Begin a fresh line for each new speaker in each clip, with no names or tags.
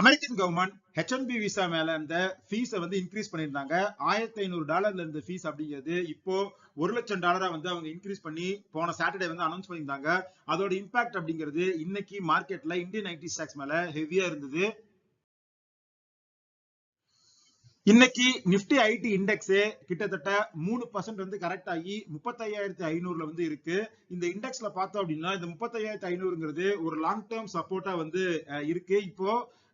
American government HNB B visa மேல அந்த ஃபீஸை வந்து இன்க்ரீஸ் பண்ணியிருந்தாங்க. ஆயிரத்தி ஐநூறு டாலர்ல இருந்த ஃபீஸ் அப்படிங்கிறது இப்போ ஒரு லட்சம் டாலரா வந்து அவங்க இன்க்ரீஸ் பண்ணி போன சாட்டர்டே வந்து அனௌன்ஸ் பண்ணியிருந்தாங்க. அதோட இம்பாக்ட் அப்படிங்கிறது இன்னைக்கு மார்க்கெட்ல இந்தியன் ஐடி ஸ்டாக்ஸ் மேல ஹெவியா இருந்தது. இன்னைக்கு நிப்டி ஐடி இண்டெக்ஸ் கிட்டத்தட்ட மூணு பர்சன்ட் வந்து கரெக்ட் ஆகி முப்பத்தையாயிரத்தி ஐநூறுல வந்து இருக்கு. இந்த இண்டெக்ஸ்ல பார்த்தோம் அப்படின்னா இந்த முப்பத்தையாயிரத்தி ஐநூறுங்கிறது ஒரு லாங் டேர்ம் சப்போர்ட்டா வந்து இருக்கு. இப்போ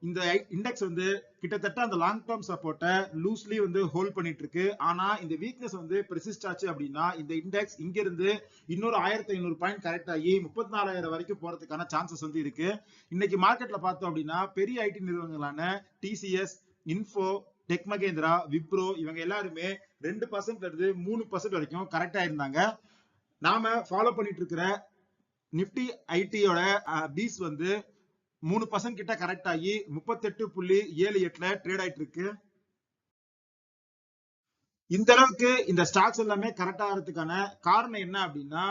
இந்த இண்டெக்ஸ் வந்து கிட்டத்தட்ட அந்த லாங் டேர்ம் சப்போர்ட்டை லூஸ்லி வந்து ஹோல்ட் பண்ணிட்டு இருக்கு ஆனா இந்த வீக்னஸ் வந்து பெர்சிஸ்ட் ஆச்சு அப்படின்னா இந்த இண்டெக்ஸ் இங்க இருந்து இன்னொரு ஆயிரத்தி ஐநூறு பாயிண்ட் கரெக்ட் ஆகி முப்பத்தி நாலாயிரம் வரைக்கும் போறதுக்கான சான்சஸ் வந்து இருக்கு. இன்னைக்கு மார்க்கெட்ல பார்த்தோம் அப்படின்னா பெரிய ஐடி நிறுவனங்களான TCS info tech Mahindra Wipro இவங்க எல்லாருமே ரெண்டு பர்சன்ட்ல இருந்து மூணு பர்சன்ட் வரைக்கும் கரெக்டா இருந்தாங்க. நாம ஃபாலோ பண்ணிட்டு இருக்கிற நிப்டி ஐடியோட பீஸ் வந்து மூணு பர்சன்ட் கிட்ட கரெக்ட் ஆகி முப்பத்தெட்டு புள்ளி ஏழு எட்டுல ட்ரேட் ஆயிட்டு இருக்கு. இந்த அளவுக்கு இந்த ஸ்டாக்ஸ் எல்லாமே கரெக்ட் ஆகிறதுக்கான காரணம் என்ன அப்படின்னா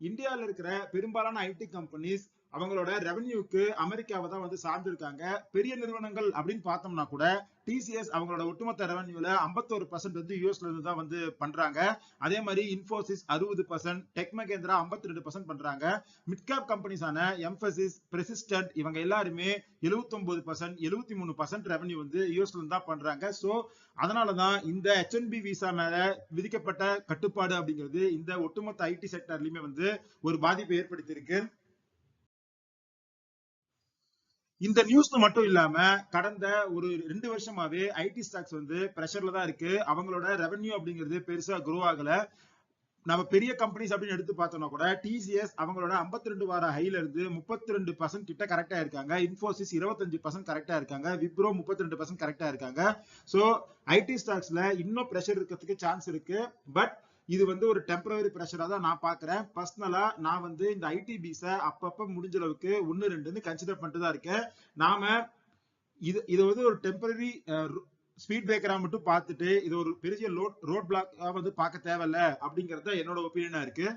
இந்தியாவில் இருக்கிற பெரும்பாலான ஐடி கம்பெனிஸ் அவங்களோட ரெவன்யூக்கு அமெரிக்காவை தான் வந்து சார்ந்திருக்காங்க. பெரிய நிறுவனங்கள் அப்படின்னு பார்த்தோம்னா கூட டிசிஎஸ் அவங்களோட ஒட்டுமொத்த ரெவன்யூல 51% பர்சன்ட் வந்து யூஎஸ்ல இருந்து தான் வந்து பண்றாங்க. அதே மாதிரி இன்ஃபோசிஸ் அறுபது பர்சன்ட் டெக் மகேந்திரா ஐம்பத்தி ரெண்டு பர்சன்ட் பண்றாங்க மிட்கேப் கம்பெனிஸான எம்பசிஸ் பிரசிஸ்டன்ட் இவங்க எல்லாருமே 79% பர்சன்ட் எழுபத்தி மூணு பர்சன்ட் ரெவன்யூ வந்து யூஎஸ்ல இருந்து தான் பண்றாங்க. சோ அதனாலதான் இந்த ஹெச்என்பி விசா மேல விதிக்கப்பட்ட கட்டுப்பாடு அப்படிங்கிறது இந்த ஒட்டுமொத்த ஐடி செக்டர்லயுமே வந்து ஒரு பாதிப்பை ஏற்படுத்தி இருக்கு இந்த நியூஸ் மட்டும் இல்லாம கடந்த ஒரு ரெண்டு வருஷமாவே ஐடி ஸ்டாக்ஸ் வந்து பிரஷர்ல தான் இருக்கு. அவங்களோட ரெவென்யூ அப்படிங்கிறது பெருசா குரோ ஆகல. நம்ம பெரிய கம்பெனிஸ் அப்படின்னு எடுத்து பார்த்தோம்னா கூட டிசிஎஸ் அவங்களோட 52 ரெண்டு வார ஹைல இருந்து முப்பத்தி ரெண்டு பர்சன்ட் கிட்ட கரெக்டா இருக்காங்க. இன்ஃபோசிஸ் இருபத்தஞ்சு பர்சன்ட் கரெக்டா இருக்காங்க. விப்ரோ முப்பத்தி ரெண்டு பர்சன்ட் கரெக்டா இருக்காங்க. சோ ஐடி ஸ்டாக்ஸ்ல இன்னும் ப்ரெஷர் இருக்கிறதுக்கு சான்ஸ் இருக்கு. பட் இது வந்து ஒரு டெம்பரரி ப்ரெஷரா தான் நான் பாக்குறேன் பர்சனலா நான் வந்து இந்த ஐடி பீஸ அப்பப்ப முடிஞ்ச அளவுக்கு ஒன்னு ரெண்டுன்னு கன்சிடர் பண்ணிட்டு தான் இருக்கேன். நாம இது இது வந்து ஒரு டெம்பரரி ஸ்பீட் பிரேக்கரா மட்டும் பார்த்துட்டு இது ஒரு பெரிய லோட் ரோட் பிளாக் வந்து பார்க்க தேவையில்ல அப்படிங்கறது தான் என்னோட ஒப்பீனியனா இருக்கு.